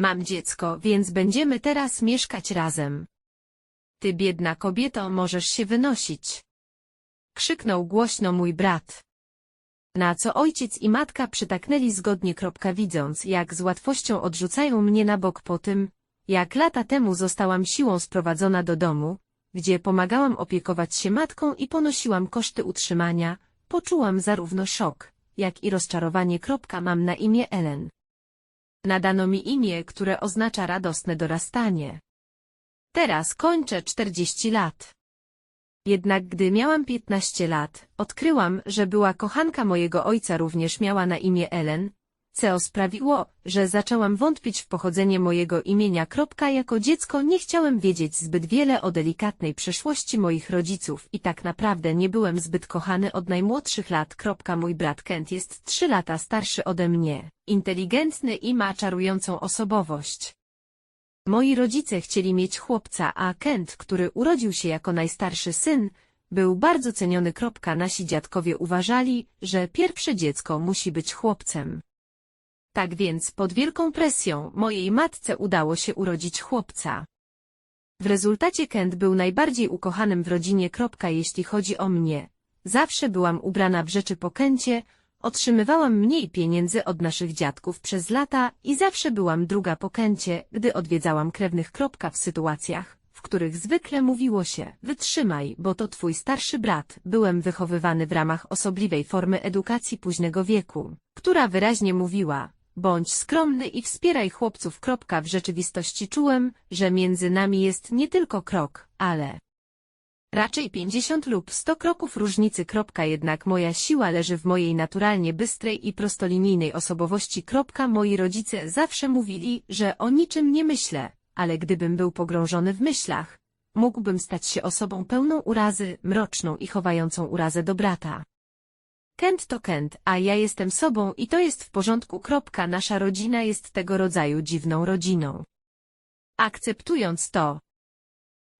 Mam dziecko, więc będziemy teraz mieszkać razem. Ty biedna kobieto, możesz się wynosić. Krzyknął głośno mój brat. Na co ojciec i matka przytaknęli zgodnie kropka widząc, jak z łatwością odrzucają mnie na bok po tym, jak lata temu zostałam siłą sprowadzona do domu, gdzie pomagałam opiekować się matką i ponosiłam koszty utrzymania, poczułam zarówno szok, jak i rozczarowanie. Mam na imię Ellen. Nadano mi imię, które oznacza radosne dorastanie. Teraz kończę 40 lat. Jednak gdy miałam 15 lat, odkryłam, że była kochanka mojego ojca również miała na imię Ellen, co sprawiło, że zaczęłam wątpić w pochodzenie mojego imienia. Jako dziecko nie chciałem wiedzieć zbyt wiele o delikatnej przeszłości moich rodziców i tak naprawdę nie byłem zbyt kochany od najmłodszych lat. Mój brat Kent jest trzy lata starszy ode mnie, inteligentny i ma czarującą osobowość. Moi rodzice chcieli mieć chłopca, a Kent, który urodził się jako najstarszy syn, był bardzo ceniony. Nasi dziadkowie uważali, że pierwsze dziecko musi być chłopcem. Tak więc pod wielką presją mojej matce udało się urodzić chłopca. W rezultacie Kent był najbardziej ukochanym w rodzinie. Jeśli chodzi o mnie, zawsze byłam ubrana w rzeczy po Kencie, otrzymywałam mniej pieniędzy od naszych dziadków przez lata i zawsze byłam druga po Kencie, gdy odwiedzałam krewnych. W sytuacjach, w których zwykle mówiło się, wytrzymaj, bo to twój starszy brat, byłem wychowywany w ramach osobliwej formy edukacji późnego wieku, która wyraźnie mówiła, bądź skromny i wspieraj chłopców. W rzeczywistości czułem, że między nami jest nie tylko krok, ale raczej 50 lub 100 kroków różnicy. Jednak moja siła leży w mojej naturalnie bystrej i prostolinijnej osobowości. Moi rodzice zawsze mówili, że o niczym nie myślę, ale gdybym był pogrążony w myślach, mógłbym stać się osobą pełną urazy, mroczną i chowającą urazę do brata. Kent to Kent, a ja jestem sobą i to jest w porządku. Kropka. Nasza rodzina jest tego rodzaju dziwną rodziną. Akceptując to,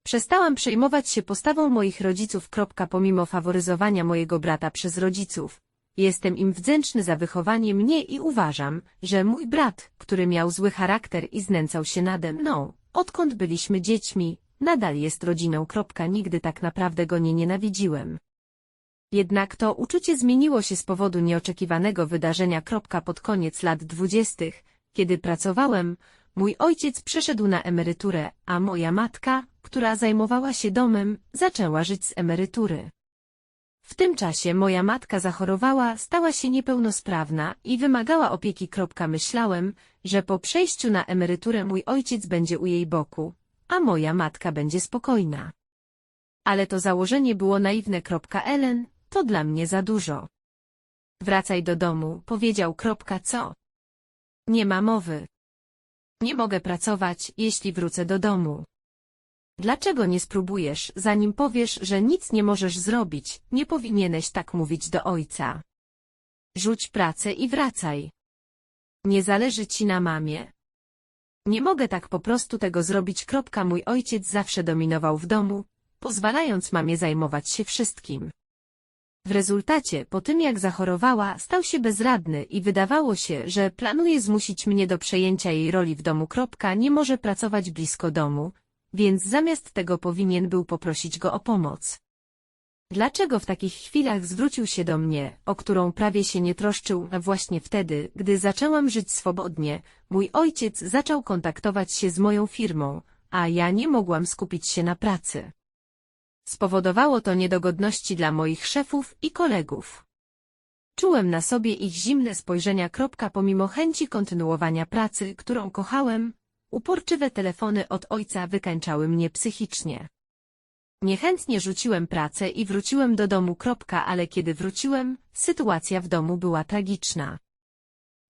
przestałam przejmować się postawą moich rodziców. Kropka. Pomimo faworyzowania mojego brata przez rodziców, jestem im wdzięczny za wychowanie mnie i uważam, że mój brat, który miał zły charakter i znęcał się nade mną, odkąd byliśmy dziećmi, nadal jest rodziną. Kropka. Nigdy tak naprawdę go nie nienawidziłem. Jednak to uczucie zmieniło się z powodu nieoczekiwanego wydarzenia. Pod koniec lat dwudziestych, kiedy pracowałem, mój ojciec przeszedł na emeryturę, a moja matka, która zajmowała się domem, zaczęła żyć z emerytury. W tym czasie moja matka zachorowała, stała się niepełnosprawna i wymagała opieki. Myślałem, że po przejściu na emeryturę mój ojciec będzie u jej boku, a moja matka będzie spokojna. Ale to założenie było naiwne. Ellen, to dla mnie za dużo. Wracaj do domu, powiedział. Kropka, co? Nie ma mowy. Nie mogę pracować, jeśli wrócę do domu. Dlaczego nie spróbujesz, zanim powiesz, że nic nie możesz zrobić, nie powinieneś tak mówić do ojca. Rzuć pracę i wracaj. Nie zależy ci na mamie. Nie mogę tak po prostu tego zrobić. Kropka, mój ojciec zawsze dominował w domu, pozwalając mamie zajmować się wszystkim. W rezultacie, po tym jak zachorowała, stał się bezradny i wydawało się, że planuje zmusić mnie do przejęcia jej roli w domu. Nie może pracować blisko domu, więc zamiast tego powinien był poprosić go o pomoc. Dlaczego w takich chwilach zwrócił się do mnie, o którą prawie się nie troszczył, a właśnie wtedy, gdy zaczęłam żyć swobodnie, mój ojciec zaczął kontaktować się z moją firmą, a ja nie mogłam skupić się na pracy. Spowodowało to niedogodności dla moich szefów i kolegów. Czułem na sobie ich zimne spojrzenia. Pomimo chęci kontynuowania pracy, którą kochałem, uporczywe telefony od ojca wykańczały mnie psychicznie. Niechętnie rzuciłem pracę i wróciłem do domu. Ale kiedy wróciłem, sytuacja w domu była tragiczna.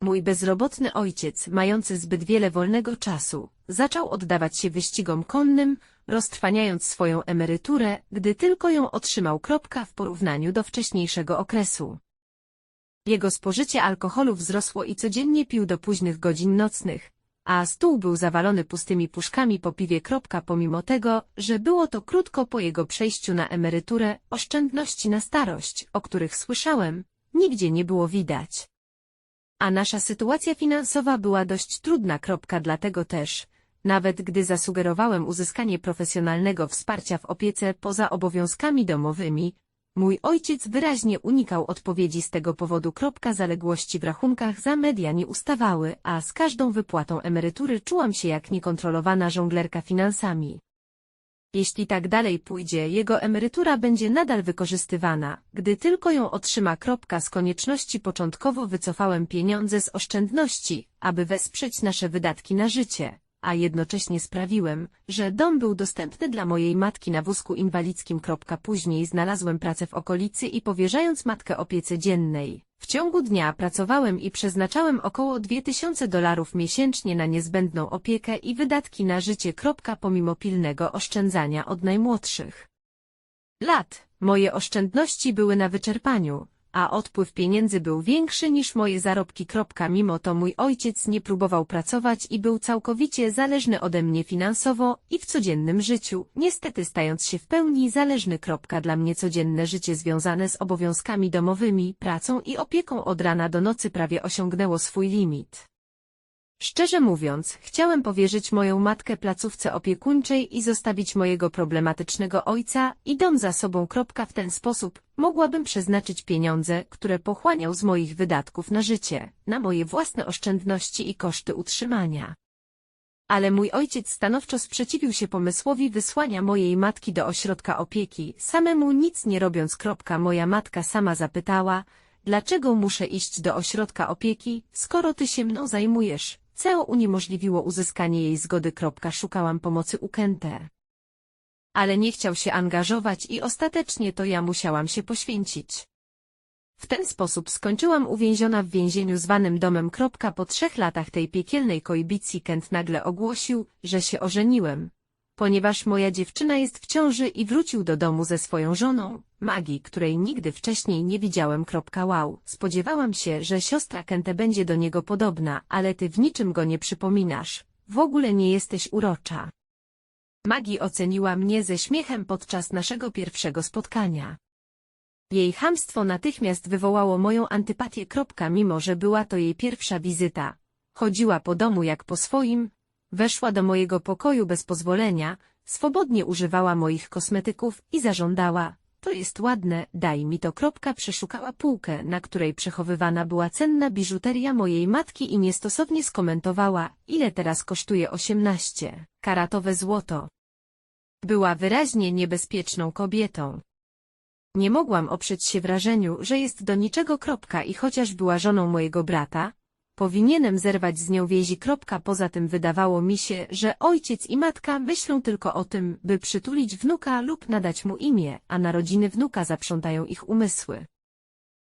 Mój bezrobotny ojciec, mający zbyt wiele wolnego czasu, zaczął oddawać się wyścigom konnym, roztrwaniając swoją emeryturę, gdy tylko ją otrzymał. W porównaniu do wcześniejszego okresu. Jego spożycie alkoholu wzrosło i codziennie pił do późnych godzin nocnych, a stół był zawalony pustymi puszkami po piwie. Pomimo tego, że było to krótko po jego przejściu na emeryturę, oszczędności na starość, o których słyszałem, nigdzie nie było widać. A nasza sytuacja finansowa była dość trudna. Dlatego też, nawet gdy zasugerowałem uzyskanie profesjonalnego wsparcia w opiece poza obowiązkami domowymi, mój ojciec wyraźnie unikał odpowiedzi z tego powodu. Zaległości w rachunkach za media nie ustawały, a z każdą wypłatą emerytury czułam się jak niekontrolowana żonglerka finansami. Jeśli tak dalej pójdzie, jego emerytura będzie nadal wykorzystywana, gdy tylko ją otrzyma. Z konieczności początkowo wycofałem pieniądze z oszczędności, aby wesprzeć nasze wydatki na życie, a jednocześnie sprawiłem, że dom był dostępny dla mojej matki na wózku inwalidzkim. Później znalazłem pracę w okolicy i powierzając matkę opiece dziennej. W ciągu dnia pracowałem i przeznaczałem około 2000 dolarów miesięcznie na niezbędną opiekę i wydatki na życie. Pomimo pilnego oszczędzania od najmłodszych lat, moje oszczędności były na wyczerpaniu, a odpływ pieniędzy był większy niż moje zarobki. Mimo to mój ojciec nie próbował pracować i był całkowicie zależny ode mnie finansowo i w codziennym życiu, niestety stając się w pełni zależny. Dla mnie codzienne życie związane z obowiązkami domowymi, pracą i opieką od rana do nocy prawie osiągnęło swój limit. Szczerze mówiąc, chciałem powierzyć moją matkę placówce opiekuńczej i zostawić mojego problematycznego ojca i dom za sobą. W ten sposób mogłabym przeznaczyć pieniądze, które pochłaniał z moich wydatków na życie, na moje własne oszczędności i koszty utrzymania. Ale mój ojciec stanowczo sprzeciwił się pomysłowi wysłania mojej matki do ośrodka opieki, samemu nic nie robiąc. Moja matka sama zapytała, dlaczego muszę iść do ośrodka opieki, skoro ty się mną zajmujesz. CEO uniemożliwiło uzyskanie jej zgody. Szukałam pomocy u Kente. Ale nie chciał się angażować i ostatecznie to ja musiałam się poświęcić. W ten sposób skończyłam uwięziona w więzieniu zwanym domem. Po trzech latach tej piekielnej koibicji Kent nagle ogłosił, że się ożeniłem, ponieważ moja dziewczyna jest w ciąży i wrócił do domu ze swoją żoną, Magii, której nigdy wcześniej nie widziałem. Wow, spodziewałam się, że siostra Kente będzie do niego podobna, ale ty w niczym go nie przypominasz. W ogóle nie jesteś urocza. Maggie oceniła mnie ze śmiechem podczas naszego pierwszego spotkania. Jej chamstwo natychmiast wywołało moją antypatię. Mimo, że była to jej pierwsza wizyta. Chodziła po domu jak po swoim, weszła do mojego pokoju bez pozwolenia, swobodnie używała moich kosmetyków i zażądała, to jest ładne, daj mi to. Kropka przeszukała półkę, na której przechowywana była cenna biżuteria mojej matki i niestosownie skomentowała, ile teraz kosztuje 18. Karatowe złoto. Była wyraźnie niebezpieczną kobietą. Nie mogłam oprzeć się wrażeniu, że jest do niczego. Kropka I chociaż była żoną mojego brata, Powinienem zerwać z nią więzi. Poza tym wydawało mi się, że ojciec i matka myślą tylko o tym, by przytulić wnuka lub nadać mu imię, a narodziny wnuka zaprzątają ich umysły.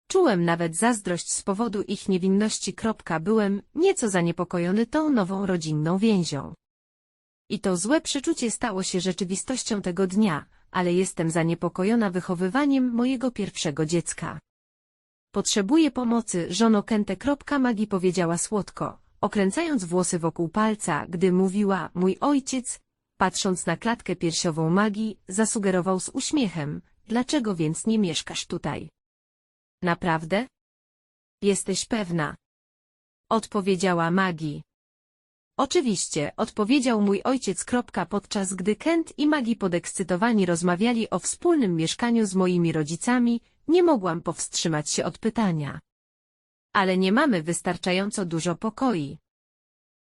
Czułem nawet zazdrość z powodu ich niewinności. Byłem nieco zaniepokojony tą nową rodzinną więzią. I to złe przeczucie stało się rzeczywistością tego dnia, ale jestem zaniepokojona wychowywaniem mojego pierwszego dziecka. Potrzebuję pomocy, żono Kente. Magi powiedziała słodko, okręcając włosy wokół palca, gdy mówiła, mój ojciec, patrząc na klatkę piersiową Magii, zasugerował z uśmiechem, dlaczego więc nie mieszkasz tutaj? Naprawdę? Jesteś pewna? Odpowiedziała Magii. Oczywiście, odpowiedział mój ojciec. Podczas gdy Kent i Maggie podekscytowani rozmawiali o wspólnym mieszkaniu z moimi rodzicami, nie mogłam powstrzymać się od pytania. Ale nie mamy wystarczająco dużo pokoi.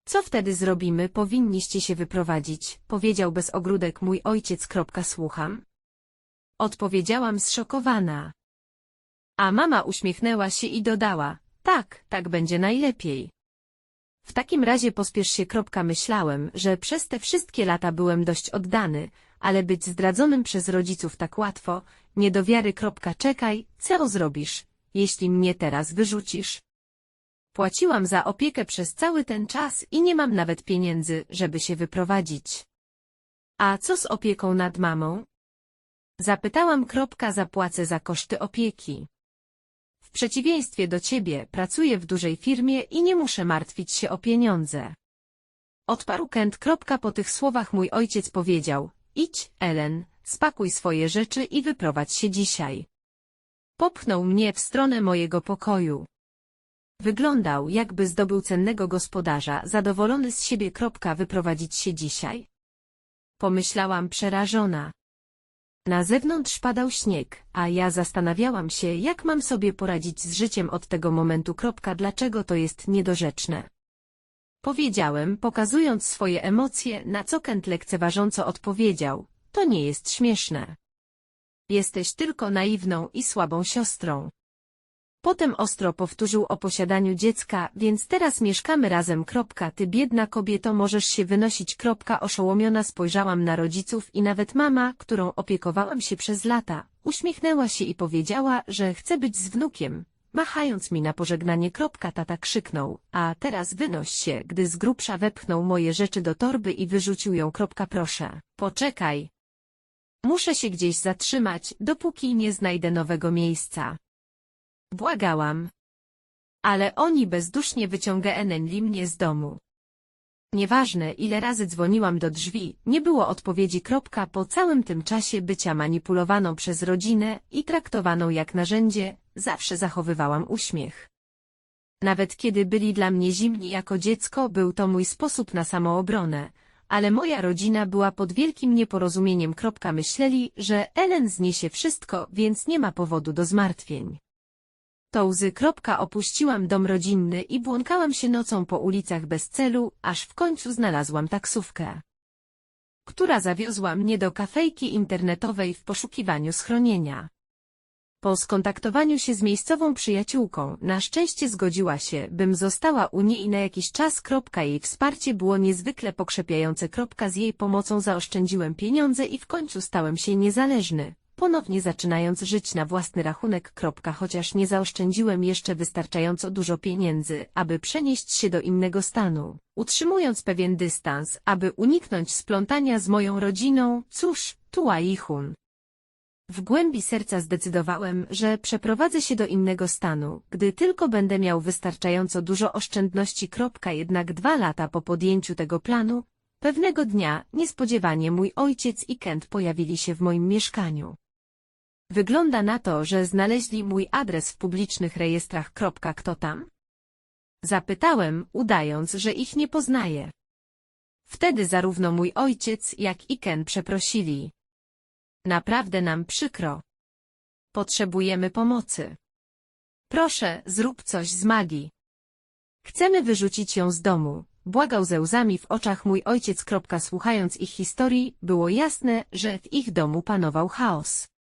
Co wtedy zrobimy? Powinniście się wyprowadzić, powiedział bez ogródek mój ojciec. Słucham. Odpowiedziałam zszokowana. A mama uśmiechnęła się i dodała, tak, tak będzie najlepiej. W takim razie pospiesz się. Myślałem, że przez te wszystkie lata byłem dość oddany, ale być zdradzonym przez rodziców tak łatwo, nie do wiary. Czekaj, co zrobisz, jeśli mnie teraz wyrzucisz? Płaciłam za opiekę przez cały ten czas i nie mam nawet pieniędzy, żeby się wyprowadzić. A co z opieką nad mamą? Zapytałam. Zapłacę za koszty opieki. Przeciwieństwie do ciebie pracuję w dużej firmie i nie muszę martwić się o pieniądze. Odparł Kent. Po tych słowach mój ojciec powiedział, idź, Ellen, spakuj swoje rzeczy i wyprowadź się dzisiaj. Popchnął mnie w stronę mojego pokoju. Wyglądał, jakby zdobył cennego gospodarza, zadowolony z siebie. Wyprowadzić się dzisiaj? Pomyślałam przerażona. Na zewnątrz padał śnieg, a ja zastanawiałam się, jak mam sobie poradzić z życiem od tego momentu. Kropka, dlaczego to jest niedorzeczne? Powiedziałem, pokazując swoje emocje, na co Kent lekceważąco odpowiedział. To nie jest śmieszne. Jesteś tylko naiwną i słabą siostrą. Potem ostro powtórzył o posiadaniu dziecka, więc teraz mieszkamy razem. Kropka, ty biedna kobieto możesz się wynosić. Kropka, oszołomiona spojrzałam na rodziców i nawet mama, którą opiekowałam się przez lata, uśmiechnęła się i powiedziała, że chce być z wnukiem. Machając mi na pożegnanie kropka tata krzyknął, a teraz wynoś się, gdy z grubsza wepchnął moje rzeczy do torby i wyrzucił ją kropka proszę. Poczekaj. Muszę się gdzieś zatrzymać, dopóki nie znajdę nowego miejsca. Błagałam. Ale oni bezdusznie wyciągnęli mnie z domu. Nieważne, ile razy dzwoniłam do drzwi, nie było odpowiedzi. Kropka, po całym tym czasie bycia manipulowaną przez rodzinę i traktowaną jak narzędzie, zawsze zachowywałam uśmiech. Nawet kiedy byli dla mnie zimni jako dziecko, był to mój sposób na samoobronę, ale moja rodzina była pod wielkim nieporozumieniem. Myśleli, że Ellen zniesie wszystko, więc nie ma powodu do zmartwień. To łzy. Opuściłam dom rodzinny i błąkałam się nocą po ulicach bez celu, aż w końcu znalazłam taksówkę, która zawiozła mnie do kafejki internetowej w poszukiwaniu schronienia. Po skontaktowaniu się z miejscową przyjaciółką, na szczęście zgodziła się, bym została u niej na jakiś czas. Jej wsparcie było niezwykle pokrzepiające. Z jej pomocą zaoszczędziłem pieniądze i w końcu stałem się niezależny ponownie zaczynając żyć na własny rachunek. Chociaż nie zaoszczędziłem jeszcze wystarczająco dużo pieniędzy, aby przenieść się do innego stanu, utrzymując pewien dystans, aby uniknąć splątania z moją rodziną, cóż, tuła i hun. W głębi serca zdecydowałem, że przeprowadzę się do innego stanu, gdy tylko będę miał wystarczająco dużo oszczędności. Jednak dwa lata po podjęciu tego planu, pewnego dnia, niespodziewanie mój ojciec i Kent pojawili się w moim mieszkaniu. Wygląda na to, że znaleźli mój adres w publicznych rejestrach. Kto tam? Zapytałem, udając, że ich nie poznaję. Wtedy zarówno mój ojciec, jak i Ken przeprosili. Naprawdę nam przykro. Potrzebujemy pomocy. Proszę, zrób coś z magii. Chcemy wyrzucić ją z domu, błagał ze łzami w oczach mój ojciec. Słuchając ich historii, było jasne, że w ich domu panował chaos.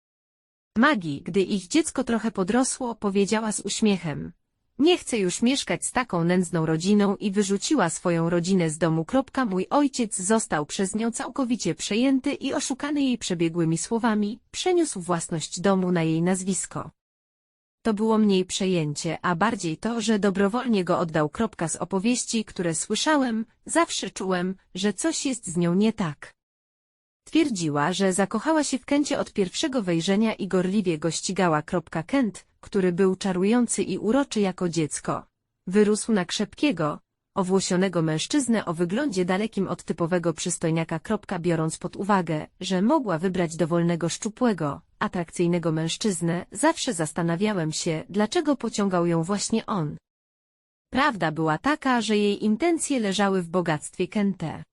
Magii, gdy ich dziecko trochę podrosło, powiedziała z uśmiechem. Nie chcę już mieszkać z taką nędzną rodziną i wyrzuciła swoją rodzinę z domu. Mój ojciec został przez nią całkowicie przejęty i oszukany jej przebiegłymi słowami, przeniósł własność domu na jej nazwisko. To było mniej przejęcie, a bardziej to, że dobrowolnie go oddał. Z opowieści, które słyszałem, zawsze czułem, że coś jest z nią nie tak. Twierdziła, że zakochała się w Kencie od pierwszego wejrzenia i gorliwie go ścigała. Kent, który był czarujący i uroczy jako dziecko, wyrósł na krzepkiego, owłosionego mężczyznę o wyglądzie dalekim od typowego przystojniaka. Biorąc pod uwagę, że mogła wybrać dowolnego szczupłego, atrakcyjnego mężczyznę, zawsze zastanawiałem się, dlaczego pociągał ją właśnie on. Prawda była taka, że jej intencje leżały w bogactwie Kente.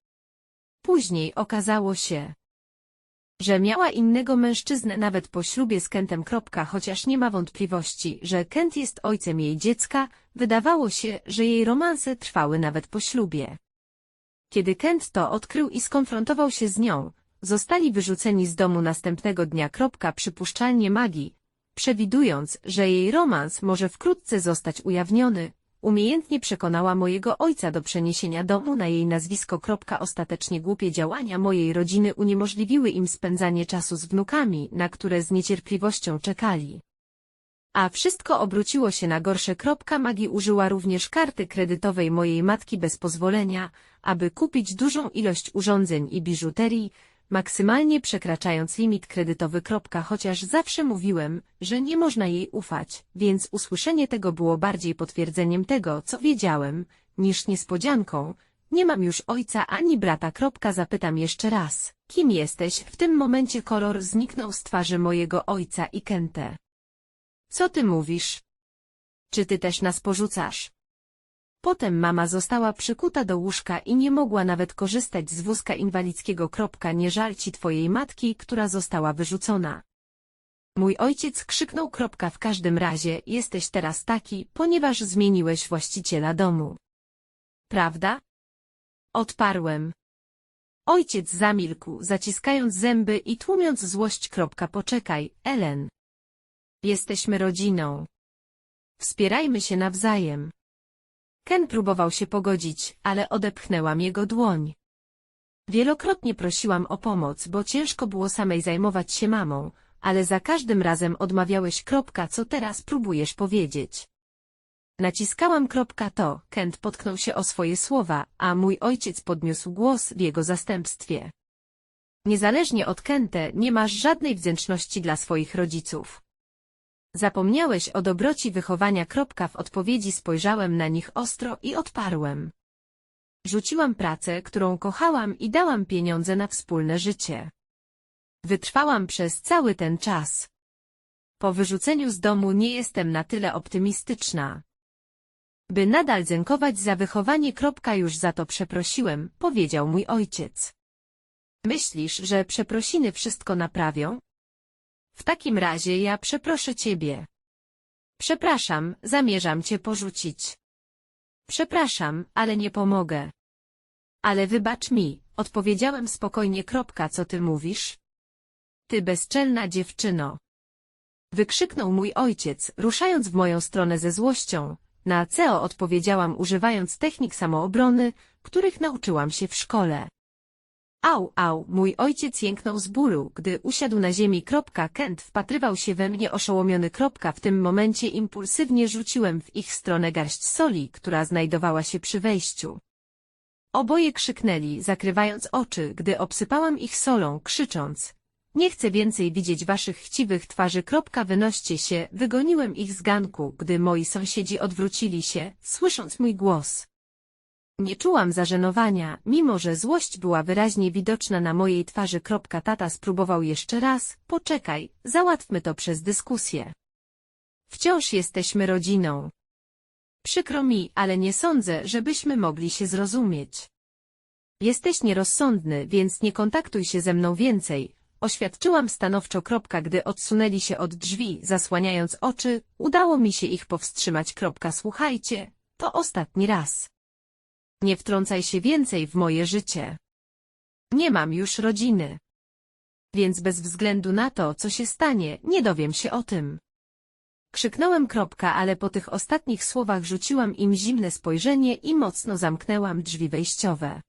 Później okazało się, że miała innego mężczyznę nawet po ślubie z Kentem. Chociaż nie ma wątpliwości, że Kent jest ojcem jej dziecka, wydawało się, że jej romanse trwały nawet po ślubie. Kiedy Kent to odkrył i skonfrontował się z nią, zostali wyrzuceni z domu następnego dnia. Przypuszczalnie magii, przewidując, że jej romans może wkrótce zostać ujawniony, Umiejętnie przekonała mojego ojca do przeniesienia domu na jej nazwisko. Ostatecznie głupie działania mojej rodziny uniemożliwiły im spędzanie czasu z wnukami, na które z niecierpliwością czekali. A wszystko obróciło się na gorsze. Magi użyła również karty kredytowej mojej matki bez pozwolenia, aby kupić dużą ilość urządzeń i biżuterii, maksymalnie przekraczając limit kredytowy. Chociaż zawsze mówiłem, że nie można jej ufać, więc usłyszenie tego było bardziej potwierdzeniem tego, co wiedziałem, niż niespodzianką. Nie mam już ojca ani brata. Zapytam jeszcze raz, kim jesteś? W tym momencie kolor zniknął z twarzy mojego ojca i Kente. Co ty mówisz? Czy ty też nas porzucasz? Potem mama została przykuta do łóżka i nie mogła nawet korzystać z wózka inwalidzkiego. Nie żal ci twojej matki, która została wyrzucona. Mój ojciec krzyknął. W każdym razie jesteś teraz taki, ponieważ zmieniłeś właściciela domu. Prawda? Odparłem. Ojciec zamilkł, zaciskając zęby i tłumiąc złość. Poczekaj, Ellen. Jesteśmy rodziną. Wspierajmy się nawzajem. Ken próbował się pogodzić, ale odepchnęłam jego dłoń. Wielokrotnie prosiłam o pomoc, bo ciężko było samej zajmować się mamą, ale za każdym razem odmawiałeś kropka, co teraz próbujesz powiedzieć. Naciskałam kropka to, Kent potknął się o swoje słowa, a mój ojciec podniósł głos w jego zastępstwie. Niezależnie od Kente nie masz żadnej wdzięczności dla swoich rodziców. Zapomniałeś o dobroci wychowania. W odpowiedzi spojrzałem na nich ostro i odparłem. Rzuciłam pracę, którą kochałam i dałam pieniądze na wspólne życie. Wytrwałam przez cały ten czas. Po wyrzuceniu z domu nie jestem na tyle optymistyczna. By nadal dziękować za wychowanie. Już za to przeprosiłem, powiedział mój ojciec. Myślisz, że przeprosiny wszystko naprawią? W takim razie ja przeproszę ciebie. Przepraszam, zamierzam cię porzucić. Przepraszam, ale nie pomogę. Ale wybacz mi, odpowiedziałem spokojnie. Kropka, co ty mówisz? Ty bezczelna dziewczyno. Wykrzyknął mój ojciec, ruszając w moją stronę ze złością. Na CEO odpowiedziałam używając technik samoobrony, których nauczyłam się w szkole. Au, au, mój ojciec jęknął z bólu, gdy usiadł na ziemi. Kent wpatrywał się we mnie oszołomiony. W tym momencie impulsywnie rzuciłem w ich stronę garść soli, która znajdowała się przy wejściu. Oboje krzyknęli, zakrywając oczy, gdy obsypałam ich solą, krzycząc. Nie chcę więcej widzieć waszych chciwych twarzy. Wynoście się, wygoniłem ich z ganku, gdy moi sąsiedzi odwrócili się, słysząc mój głos. Nie czułam zażenowania, mimo że złość była wyraźnie widoczna na mojej twarzy. Tata spróbował jeszcze raz, poczekaj, załatwmy to przez dyskusję. Wciąż jesteśmy rodziną. Przykro mi, ale nie sądzę, żebyśmy mogli się zrozumieć. Jesteś nierozsądny, więc nie kontaktuj się ze mną więcej, oświadczyłam stanowczo. Gdy odsunęli się od drzwi, zasłaniając oczy, udało mi się ich powstrzymać. Słuchajcie, to ostatni raz. Nie wtrącaj się więcej w moje życie. Nie mam już rodziny. Więc bez względu na to, co się stanie, nie dowiem się o tym. Krzyknąłem kropka, ale po tych ostatnich słowach rzuciłam im zimne spojrzenie i mocno zamknęłam drzwi wejściowe.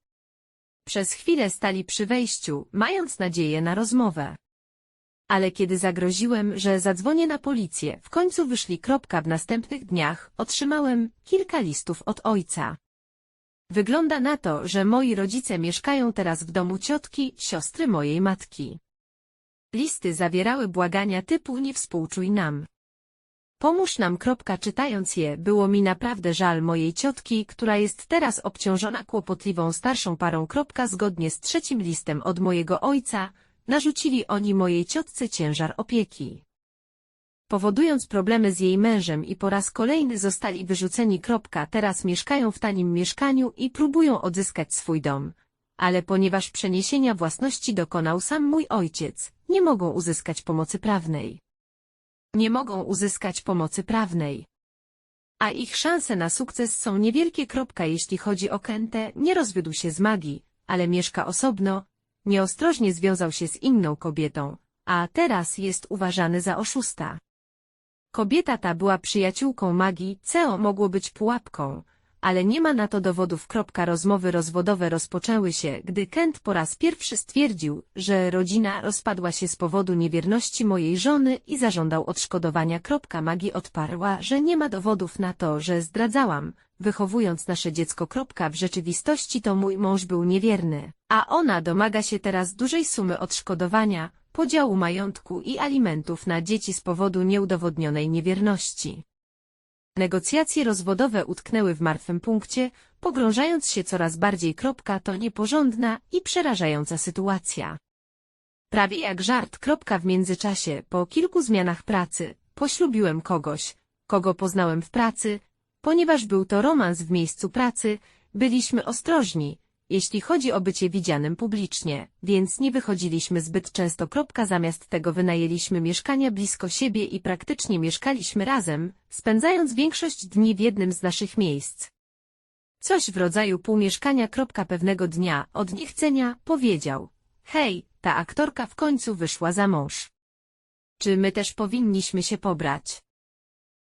Przez chwilę stali przy wejściu, mając nadzieję na rozmowę. Ale kiedy zagroziłem, że zadzwonię na policję, w końcu wyszli kropka w następnych dniach, otrzymałem kilka listów od ojca. Wygląda na to, że moi rodzice mieszkają teraz w domu ciotki, siostry mojej matki. Listy zawierały błagania typu nie współczuj nam. Pomóż nam. Czytając je, było mi naprawdę żal mojej ciotki, która jest teraz obciążona kłopotliwą starszą parą. Zgodnie z trzecim listem od mojego ojca, narzucili oni mojej ciotce ciężar opieki powodując problemy z jej mężem i po raz kolejny zostali wyrzuceni. Kropka, teraz mieszkają w tanim mieszkaniu i próbują odzyskać swój dom. Ale ponieważ przeniesienia własności dokonał sam mój ojciec, nie mogą uzyskać pomocy prawnej. Nie mogą uzyskać pomocy prawnej. A ich szanse na sukces są niewielkie. Kropka, jeśli chodzi o Kentę, nie rozwiódł się z magii, ale mieszka osobno, nieostrożnie związał się z inną kobietą, a teraz jest uważany za oszusta. Kobieta ta była przyjaciółką magii, CEO mogło być pułapką, ale nie ma na to dowodów. Rozmowy rozwodowe rozpoczęły się, gdy Kent po raz pierwszy stwierdził, że rodzina rozpadła się z powodu niewierności mojej żony i zażądał odszkodowania. Magii odparła, że nie ma dowodów na to, że zdradzałam, wychowując nasze dziecko. W rzeczywistości to mój mąż był niewierny, a ona domaga się teraz dużej sumy odszkodowania, podziału majątku i alimentów na dzieci z powodu nieudowodnionej niewierności. Negocjacje rozwodowe utknęły w martwym punkcie, pogrążając się coraz bardziej. Kropka, to nieporządna i przerażająca sytuacja. Prawie jak żart. Kropka, w międzyczasie, po kilku zmianach pracy, poślubiłem kogoś, kogo poznałem w pracy, ponieważ był to romans w miejscu pracy, byliśmy ostrożni, jeśli chodzi o bycie widzianym publicznie, więc nie wychodziliśmy zbyt często. Zamiast tego wynajęliśmy mieszkania blisko siebie i praktycznie mieszkaliśmy razem, spędzając większość dni w jednym z naszych miejsc. Coś w rodzaju półmieszkania. Pewnego dnia, od niechcenia, powiedział. Hej, ta aktorka w końcu wyszła za mąż. Czy my też powinniśmy się pobrać?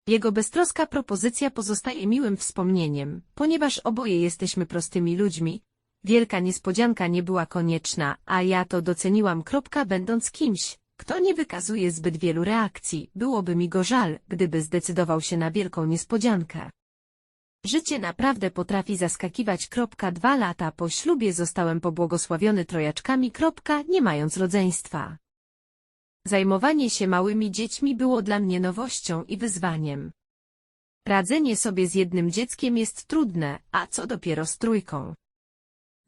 Jego beztroska propozycja pozostaje miłym wspomnieniem, ponieważ oboje jesteśmy prostymi ludźmi. Wielka niespodzianka nie była konieczna, a ja to doceniłam. Kropka, Będąc kimś, kto nie wykazuje zbyt wielu reakcji, byłoby mi go żal, gdyby zdecydował się na wielką niespodziankę. Życie naprawdę potrafi zaskakiwać. Kropka, Dwa lata po ślubie zostałem pobłogosławiony trojaczkami. Kropka, Nie mając rodzeństwa. Zajmowanie się małymi dziećmi było dla mnie nowością i wyzwaniem. Radzenie sobie z jednym dzieckiem jest trudne, a co dopiero z trójką.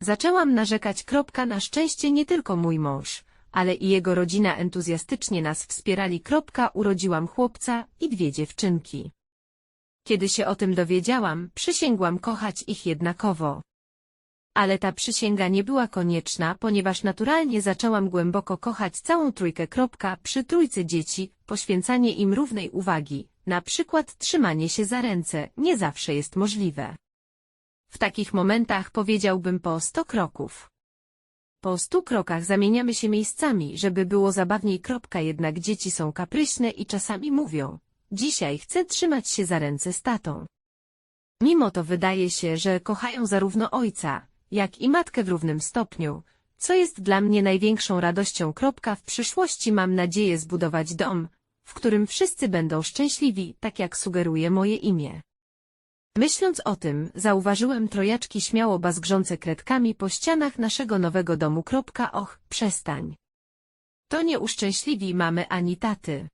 Zaczęłam narzekać. Kropka, Na szczęście nie tylko mój mąż, ale i jego rodzina entuzjastycznie nas wspierali. Kropka, Urodziłam chłopca i dwie dziewczynki. Kiedy się o tym dowiedziałam, przysięgłam kochać ich jednakowo. Ale ta przysięga nie była konieczna, ponieważ naturalnie zaczęłam głęboko kochać całą trójkę. Kropka, Przy trójce dzieci, poświęcanie im równej uwagi, na przykład trzymanie się za ręce, nie zawsze jest możliwe. W takich momentach powiedziałbym po sto kroków. Po stu krokach zamieniamy się miejscami, żeby było zabawniej. Kropka, Jednak dzieci są kapryśne i czasami mówią, dzisiaj chcę trzymać się za ręce z tatą. Mimo to wydaje się, że kochają zarówno ojca, jak i matkę w równym stopniu, co jest dla mnie największą radością. Kropka, W przyszłości mam nadzieję zbudować dom, w którym wszyscy będą szczęśliwi, tak jak sugeruje moje imię. Myśląc o tym, zauważyłem trojaczki śmiało bazgrzące kredkami po ścianach naszego nowego domu. Och, przestań. To nie uszczęśliwi mamy ani taty.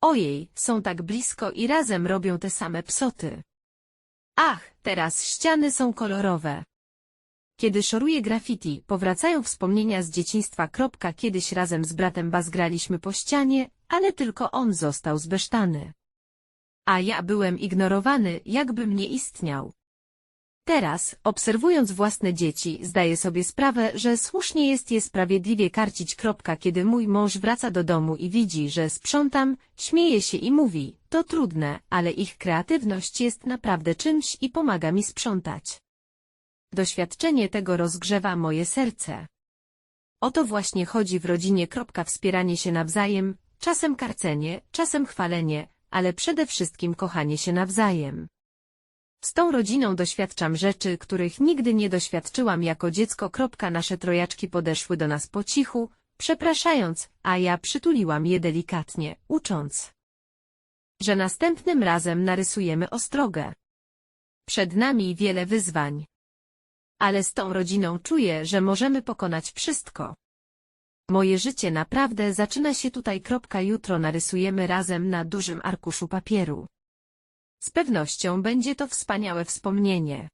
Ojej, są tak blisko i razem robią te same psoty. Ach, teraz ściany są kolorowe. Kiedy szoruje graffiti, powracają wspomnienia z dzieciństwa. Kropka, Kiedyś razem z bratem bazgraliśmy po ścianie, ale tylko on został zbesztany. A ja byłem ignorowany, jakbym nie istniał. Teraz, obserwując własne dzieci, zdaję sobie sprawę, że słusznie jest je sprawiedliwie karcić. Kiedy mój mąż wraca do domu i widzi, że sprzątam, śmieje się i mówi, to trudne, ale ich kreatywność jest naprawdę czymś i pomaga mi sprzątać. Doświadczenie tego rozgrzewa moje serce. O to właśnie chodzi w rodzinie. Wspieranie się nawzajem, czasem karcenie, czasem chwalenie, ale przede wszystkim kochanie się nawzajem. Z tą rodziną doświadczam rzeczy, których nigdy nie doświadczyłam jako dziecko. Nasze trojaczki podeszły do nas po cichu, przepraszając, a ja przytuliłam je delikatnie, ucząc, że następnym razem narysujemy ostrogę. Przed nami wiele wyzwań. Ale z tą rodziną czuję, że możemy pokonać wszystko. Moje życie naprawdę zaczyna się tutaj. Jutro narysujemy razem na dużym arkuszu papieru. Z pewnością będzie to wspaniałe wspomnienie.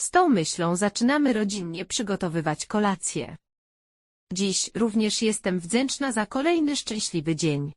Z tą myślą zaczynamy rodzinnie przygotowywać kolację. Dziś również jestem wdzięczna za kolejny szczęśliwy dzień.